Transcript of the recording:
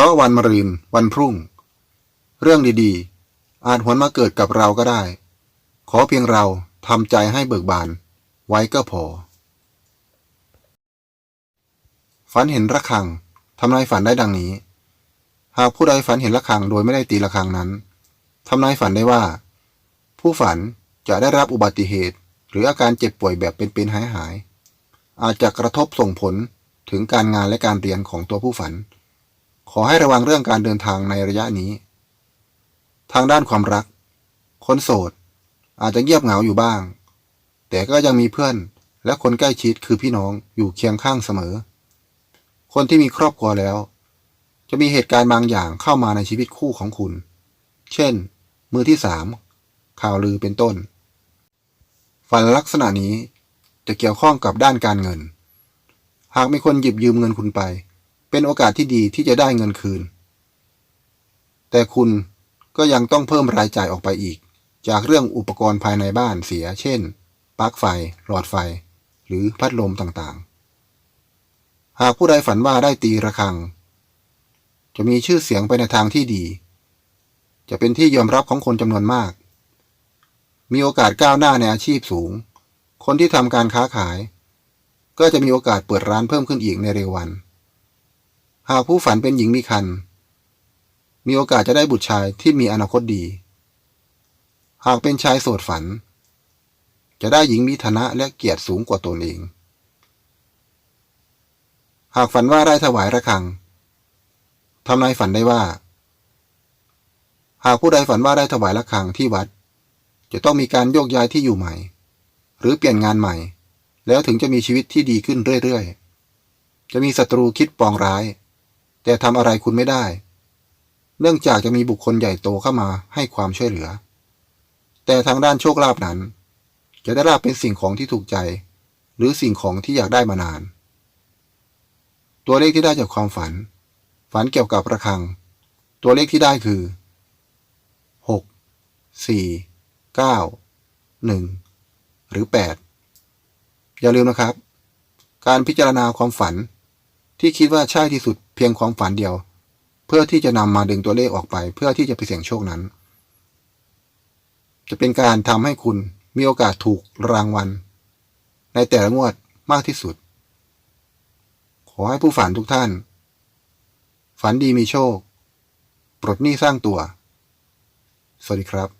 ราะวันมะรืน วันพรุ่ง เรื่องดีๆ อาจหวนมาเกิดกับเราก็ได้ ขอเพียงเราทำใจให้เบิกบาน ไว้ก็พอ ฝันเห็นระฆังทำนายฝันได้ดังนี้ หากผู้ใดฝันเห็นระฆังโดยไม่ได้ตีระฆังนั้นทำนายฝันได้ว่า ผู้ฝันจะได้รับอุบัติเหตุ หรืออาการเจ็บป่วยแบบเป็นๆหายหายๆอาจจะกระทบส่งผลถึงการงานและการเรียนของตัวผู้ฝัน ขอให้ระวังเรื่องการเดินทางในระยะนี้ ทางด้านความรัก คนโสด อาจจะเงียบเหงาอยู่บ้าง แต่ก็ยังมีเพื่อนและคนใกล้ชิดคือพี่น้องอยู่เคียงข้างเสมอ คนที่มีครอบครัวแล้ว จะมีเหตุการณ์บางอย่างเข้ามาในชีวิตคู่ของคุณ เช่น มือที่สามข่าวลือเป็นต้น ฝันลักษณะนี้จะเกี่ยวข้องกับด้านการเงิน หากมีคนหยิบยืมเงินคุณไป เป็นโอกาสที่ดีที่จะได้เงินคืน แต่คุณก็ยังต้องเพิ่มรายจ่ายออกไปอีก จากเรื่องอุปกรณ์ภายในบ้านเสีย เช่น ปลั๊กไฟ หลอดไฟ หรือพัดลมต่างๆ หากผู้ใดฝันว่าได้ตีระฆัง จะมีชื่อเสียงไปในทางที่ดี จะเป็นที่ยอมรับของคนจำนวนมาก มีโอกาสก้าวหน้าในอาชีพสูง คนที่ทำการค้าขาย ก็จะมีโอกาสเปิดร้านเพิ่มขึ้นอีกในเร็ววัน หากผู้ฝันเป็นหญิงมีคัน มีโอกาสจะได้บุตรชายที่มีอนาคตดี หากเป็นชายโสดฝัน จะได้หญิงมีฐานะและเกียรติสูงกว่าตนเอง หากฝันว่าได้ถวายระฆังทำนายฝันได้ว่า หากผู้ใดฝันว่าได้ถวายระฆังที่วัด จะต้องมีการโยกย้ายที่อยู่ใหม่ หรือเปลี่ยนงานใหม่ แล้วถึงจะมีชีวิตที่ดีขึ้นเรื่อยๆจะมีศัตรูคิดปองร้าย แต่ทำอะไรคุณไม่ได้ เนื่องจากจะมีบุคคลใหญ่โตเข้ามาให้ความช่วยเหลือ แต่ทางด้านโชคลาภนั้น จะได้รับเป็นสิ่งของที่ถูกใจ หรือสิ่งของที่อยากได้มานาน ตัวเลขที่ได้จากความฝัน ฝันเกี่ยวกับระฆัง ตัวเลขที่ได้คือ 6 4 9 1 หรือ 8 อย่าลืมนะครับ การพิจารณาความฝัน ที่คิดว่าใช่ที่สุดเพียงความฝันเดียว เพื่อที่จะนำมาดึงตัวเลขออกไป เพื่อที่จะไปเสี่ยงโชคนั้น จะเป็นการทำให้คุณมีโอกาสถูกรางวัล ในแต่ละงวดมากที่สุด ขอให้ผู้ฝันทุกท่าน ฝันดีมีโชค ปลดหนี้สร้างตัว สวัสดีครับ